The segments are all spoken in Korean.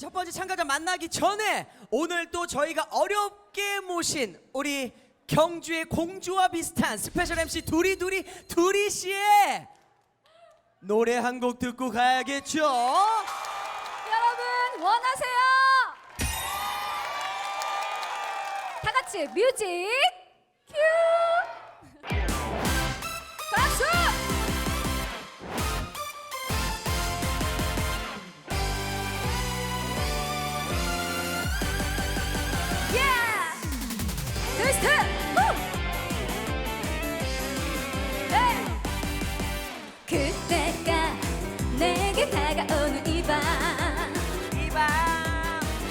첫 번째 참가자 만나기 전에 오늘 또 저희가 어렵게 모신 우리 경주의 공주와 비슷한 스페셜 MC 두리 두리 두리 씨의 노래 한 곡 듣고 가야겠죠. 여러분 원하세요? 다 같이 뮤직 다가오는 이밤.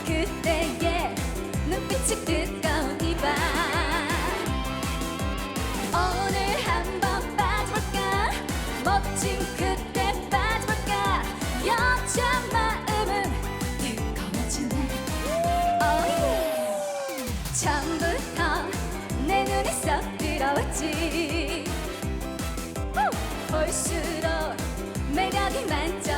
그때의 눈빛이 뜨거운 이밤. 오늘 한번 빠져볼까? 멋진 그때 빠져볼까? 여자 마음은 뜨거워지네. Oh yeah. 처음부터 내 눈에 쏙 들어왔지. 후! 볼수록 매력이 만점이었지